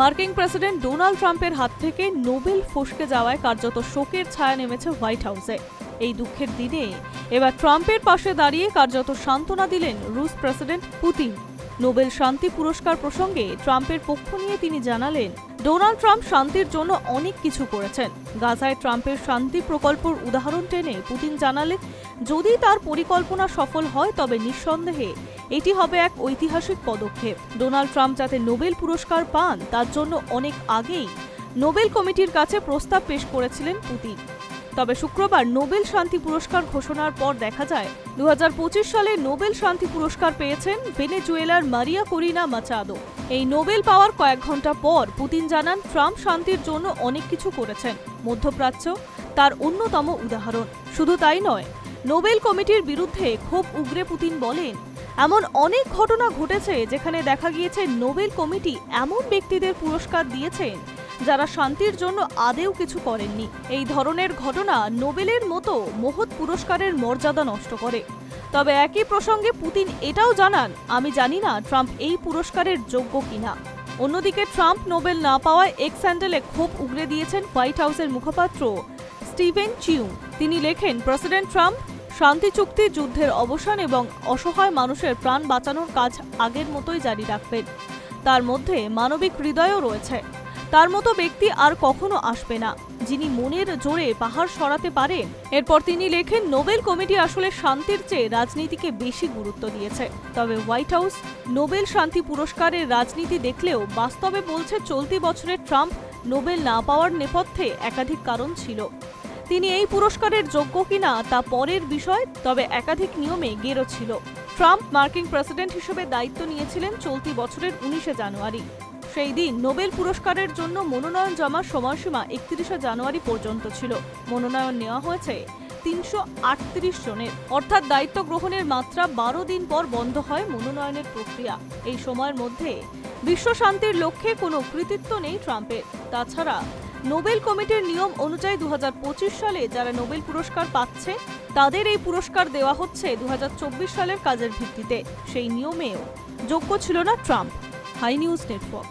মার্কিন president Donald ট্রাম্পের হাত থেকে নোবেল ফসকে যাওয়ায় কার্যত শোকের ছায়া নেমেছে হোয়াইট হাউসে। এই দুঃখের দিনে এবার ট্রাম্পের পাশে দাঁড়িয়ে কার্যত সান্ত্বনা দিলেন রুশ প্রেসিডেন্ট পুতিন। নোবেল শান্তি পুরস্কার প্রসঙ্গে ট্রাম্পের পক্ষ নিয়ে তিনি জানালেন ডোনাল্ড ট্রাম্প শান্তির জন্য অনেক কিছু করেছেন। গাজায় ট্রাম্পের শান্তি প্রকল্পর উদাহরণ টেনে পুতিন জানালেন, যদি তার পরিকল্পনা সফল হয়, তবে নিঃসন্দেহে এটি হবে এক ঐতিহাসিক পদক্ষেপ। ডোনাল্ড ট্রাম্প যাতে নোবেল পুরস্কার পান, তার জন্য অনেক আগেই নোবেল কমিটির কাছে প্রস্তাব পেশ করেছিলেন পুতিন। তবে শুক্রবার নোবেল শান্তি পুরস্কার ঘোষণার পর দেখা যায়, দুহাজার পঁচিশ সালে নোবেল শান্তি পুরস্কার পেয়েছেন ভেনেজুয়েলার মারিয়া করিনা মাচাদো। এই নোবেল পাওয়ার কয়েক ঘণ্টা পর পুতিন জানান, ট্রাম্প শান্তির জন্য অনেক কিছু করেছেন। মধ্যপ্রাচ্য তার অন্যতম উদাহরণ। শুধু তাই নয়, নোবেল কমিটির বিরুদ্ধে ক্ষোভ উগরে পুতিন বলেন, এমন অনেক ঘটনা ঘটেছে যেখানে দেখা গিয়েছে নোবেল কমিটি এমন ব্যক্তিদের পুরস্কার দিয়েছেন যারা শান্তির জন্য আদেও কিছু করেননি। এই ধরনের ঘটনা নোবেলের মতো মহৎ পুরস্কারের মর্যাদা নষ্ট করে। তবে একই প্রসঙ্গে পুতিন এটাও জানান, আমি জানি না ট্রাম্প এই পুরস্কারের যোগ্য কিনা। অন্যদিকে ট্রাম্প নোবেল না পাওয়ায় এক্স স্যান্ডেলে ক্ষোভ উগরে দিয়েছেন হোয়াইট হাউসের মুখপাত্র স্টিভেন চিউ। তিনি লেখেন, প্রেসিডেন্ট ট্রাম্প শান্তি চুক্তি, যুদ্ধের অবসান এবং অসহায় মানুষের প্রাণ বাঁচানোর কাজ আগের মতোই জারি রাখবেন। তার মধ্যে মানবিক হৃদয়ও রয়েছে। তার মতো ব্যক্তি আর কখনো আসবে না। যিনি মনের জোরে পাহাড় সরাতে পারেন এরপর তিনি লেখেন, নোবেল কমিটি আসলে শান্তির চেয়ে রাজনীতিকে বেশি গুরুত্ব দিয়েছে। তবে হোয়াইট হাউস নোবেল শান্তি পুরস্কারের রাজনীতি দেখলেও বাস্তবে বলছে চলতি বছরে ট্রাম্প নোবেল না পাওয়ার নেপথ্যে একাধিক কারণ ছিল। তিনি এই পুরস্কারের যোগ্য কিনা তা পরের বিষয়, তবে একাধিক নিয়মে গেরো ছিল। ট্রাম্প মার্কিন প্রেসিডেন্ট হিসেবে দায়িত্ব নিয়েছিলেন চলতি বছরের উনিশে জানুয়ারি। সেই দিন নোবেল পুরস্কারের জন্য মনোনয়ন জমার সময়সীমা একত্রিশে জানুয়ারি পর্যন্ত ছিল। মনোনয়ন নেওয়া হয়েছে তিনশো আটত্রিশ জনের। অর্থাৎ দায়িত্ব গ্রহণের মাত্রা বারো দিন পর বন্ধ হয় মনোনয়নের প্রক্রিয়া। এই সময়ের মধ্যে বিশ্ব শান্তির লক্ষ্যে কোনো কৃতিত্ব নেই ট্রাম্পের। তাছাড়া নোবেল কমিটির নিয়ম অনুযায়ী দু হাজার পঁচিশ সালে যারা নোবেল পুরস্কার পাচ্ছে, তাদের এই পুরস্কার দেওয়া হচ্ছে দু হাজার চব্বিশ সালের কাজের ভিত্তিতে। সেই নিয়মেও যোগ্য ছিল না ট্রাম্প। High news network.